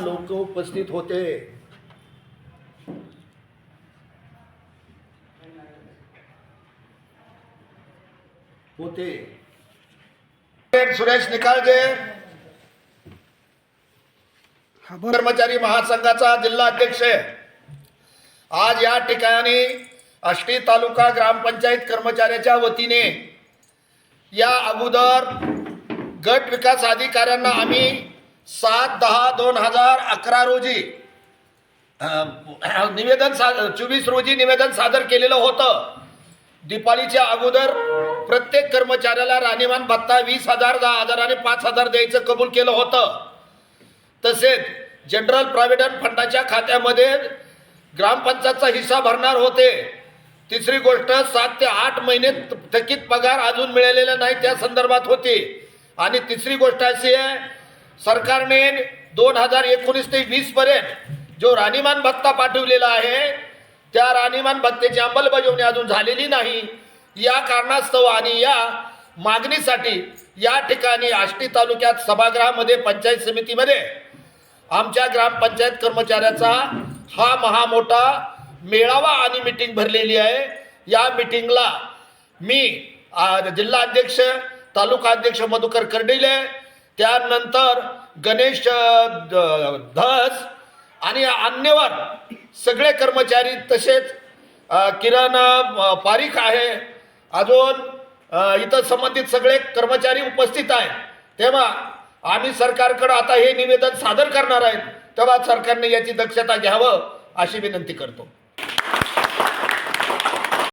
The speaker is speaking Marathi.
लोक उपस्थित होते. होते. सुरेश निकाळजे. कर्मचारी महासंघाचा जिल्हा अध्यक्ष आज या ठिकाणी आष्टी तालुका ग्रामपंचायत कर्मचाऱ्याच्या वतीने या अगोदर गट विकास अधिकाऱ्यांना आम्ही सात दहा दोन हजार अकरा रोजी निवेदन सा चोवीस रोजी निवेदन सादर केलेलं होतं. दिपाळीच्या अगोदर प्रत्येक कर्मचाऱ्याला राहणीमान भत्ता वीस हजार दहा हजार आणि पाच हजार द्यायचं कबूल केलं होतं. तसेच जनरल प्रॉव्हिडंट फंडाच्या खात्यामध्ये ग्रामपंचायतचा हिस्सा भरणार होते. तिसरी गोष्ट सात ते आठ महिने थकीत पगार अजून मिळालेला नाही त्या संदर्भात होती. आणि तिसरी गोष्ट अशी आहे सरकारने दोन हजार एकोणीस ते वीस पर्यंत जो राणीमान भत्ता पाठवलेला आहे त्या राणीमान भत्तेची अंमलबजावणी अजून झालेली नाही. या कारणास्तव आणि या मागणीसाठी या ठिकाणी आष्टी तालुक्यात सभागृहामध्ये पंचायत समितीमध्ये आमच्या ग्रामपंचायत कर्मचाऱ्याचा हा महामोठा मेळावा आणि मिटिंग भरलेली आहे. या मिटिंगला मी जिल्हा अध्यक्ष तालुका अध्यक्ष मधुकर कर्डिले त्यानंतर गणेश द- धस आणि अन्यवर सगळे कर्मचारी तसेच किरण पारीख पारिख आहे. अजून इतर इथं संबंधित सगळे कर्मचारी उपस्थित आहेत. तेव्हा आम्ही सरकारकडं आता हे निवेदन सादर करणार आहेत. तेव्हा सरकारने याची दक्षता घ्यावं अशी विनंती करतो.